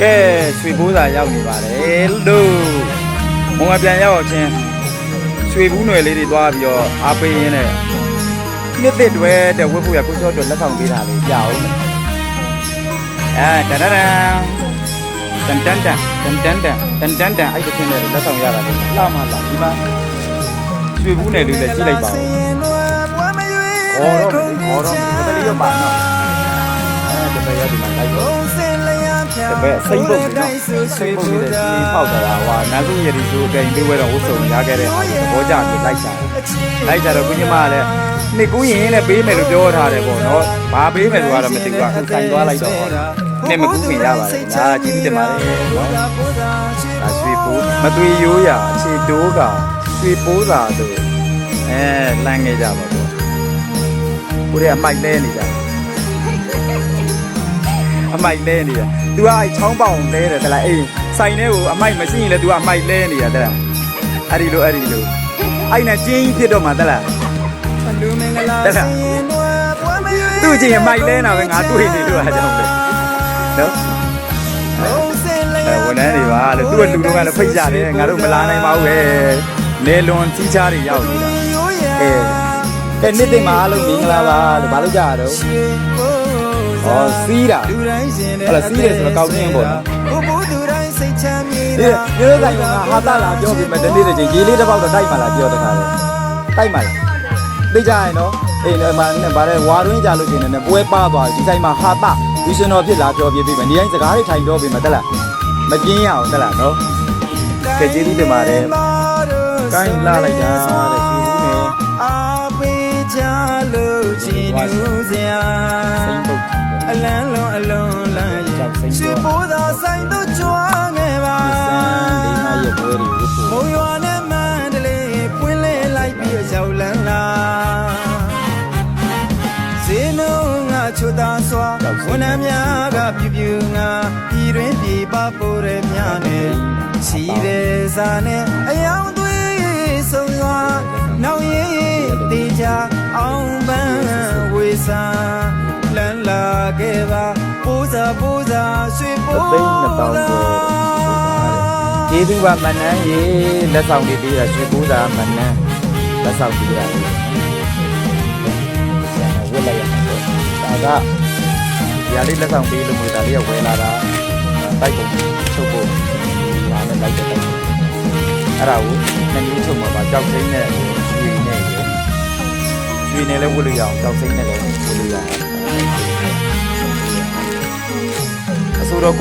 ကဲရွှေဘိုးသာရောက်နေပါတယ်လို့မုံကပြန်ရောက်ချင်းရွှေဘူးຫນွယ်လေးတွေသွားပြီးတော့အားပေးရင်းနဲ့နှစ်သက်တွဲတဲ့ဝတ်ဖို့ရကိုကျော်အတွက်လက်ဆောင်ပေးတာလေးကြာအောင်အဲတရရန်တန်တန်တန်တန်တန်တန်တန်တန်အဲ့ဒီချင်းနဲ့လက်ဆောင်ရတာလေလှမလားဒီမှာရွှေဘူးနယ်လေးလည်းကြည့်လိုက်ပါဦးဟောတော့ဟောတော့တတိယပါနော်အဲတပည့်ရဒီမှာလိုက်တော့ တပည့်စိမ့်ပုတ်နော်စိမ့်ပုတ်လေးနဲ့ဒီပေါက်တာဟာနာစုရည်ဆိုအတိုင်တွေးဝဲတော့ဝတ်စုံရခဲ့တဲ့ဘောကြကိုလိုက်ကြတယ်လိုက်ကြတော့ကုညီမကလည်းနှစ်ကူးရင်လည်းပေးမယ်လို့ပြောထားတယ်ပေါ့နော်ဘာပေးမယ်ဆိုတော့မသိဘူးကအခုဆိုင်သွားလိုက်တော့နှစ်မကူးခင်ရပါတယ်ဒါကျေးဇူးတင်ပါတယ်နော်ဒါရွှေပိုးမသွေရိုးရအခြေတိုးကရွှေပိုးစာတို့အဲလမ်းခဲ့ကြပါပေါ့ကိုရီးယားမိုက်လဲနေကြတယ်အမိုက်လဲနေတာ तू ကအဲချောင်းပေါင်လဲတယ်တလားအေးဆိုင်ထဲကိုအမိုက်မရှိရင်လည်း तू ကအမိုက်လဲနေတာတလားအဲ့ဒီလိုအဲ့ဒီလိုအဲ့နဲ့ကျင်းကြီးဖြစ်တော့မှတလားတလားသူ့ချင်းအမိုက်လဲတာပဲငါတွေ့နေလို့အားကြောင့်ပဲနော်အဲဝန်ထမ်းတွေပါလေသူ့ကလူတို့ကလည်းဖိတ်ကြတယ်ငါတို့မလာနိုင်ပါဘူးပဲလေလွန်ကြီးချားတွေရောက်နေတာအဲကဲနေ့သိမ့်မှာအားလုံးမင်္ဂလာပါလို့ဘာလို့ကြရတော့ ဩစီးတာလူတိုင်းရှင်ဟုတ်လားစီးတယ်ဆိုတော့ကောက်ချင်းပေါ့နော်ဘို့ဘို့သူတိုင်းစိတ်ချမ်းမြေဒီဒီလိုဆိုင်ကဟာတာလာပြောပြီးမှတနေ့တစ်ချိန်ရေလေးတစ်ပေါက်တော့တိုက်မှလာပြောတခါလေတိုက်မှလာသိကြရင်နော်အေးလည်းမနဲ့ဗါတဲ့ဝါရင်းကြလို့ရှိရင်လည်းပွဲပါသွားဒီဆိုင်မှာဟာတာဒီရှင်တော်ဖြစ်လာပြောပြပြီးမှဒီတိုင်းစကားတွေထိုင်ပြောပြီးမှတက်လားမပြင်းရအောင်တက်လားနော်ကဲကျေးဇူးတင်ပါတယ်ကိုင်းလာလိုက်တာတဲ့ရှင်ဦးနဲ့အားပေးကြလို့ချီးနှူးစရာစိမ့်ပုတ် အလန်းလွန်အလွန်လန်းကြောက်စိမ့်ရှိတော့ဖို့သာဆိုင်တို့ကြွားခဲ့ပါစမ်းလေးငါရဲ့ပွဲတွေဝတ်ဖို့မုံရွာနဲ့မန္တလေးပွင့်လဲလိုက်ပြီးရောက်လန်းလာဇင်းတို့ငါချွတ်သားစွာဝန်ထမ်းများကပြူပြူငါပြည်တွင်ပြည်ပပိုးရမြနဲ့ချီတဲ့စာနဲ့အယောင်သွေးဆုံးရွာနောက်ရည်တေချာအောင်ပန်းဝေစာလန်းလာ ခဲ့ပါပိုးစားပိုးစားရွှေပိုးသိန်းနှစ်ပေါင်းကျော်ကျေးဇူးပါမနန်းရေလက်ဆောင်တွေပေးတာရွှေကူးတာမနန်းလက်ဆောင်ပေးတာလေဝက်လိုက်ရမှာပေါ့ဒါကဒီဟာလေးလက်ဆောင်ပေးလို့မျိုးဒါလေးကဝယ်လာတာတိုက်ကုန်ချုပ်ဖို့ဒါနဲ့လိုက်တဲ့တိုက်အဲ့ဒါကိုနှစ်မျိုးချုပ်မှာပါကြောက်သိန်းနဲ့ရွှေနဲ့ရွှေနဲ့လည်းဝတ်လို့ရအောင်ကြောက်သိန်းနဲ့လည်းဝတ်လို့ရအောင် Suro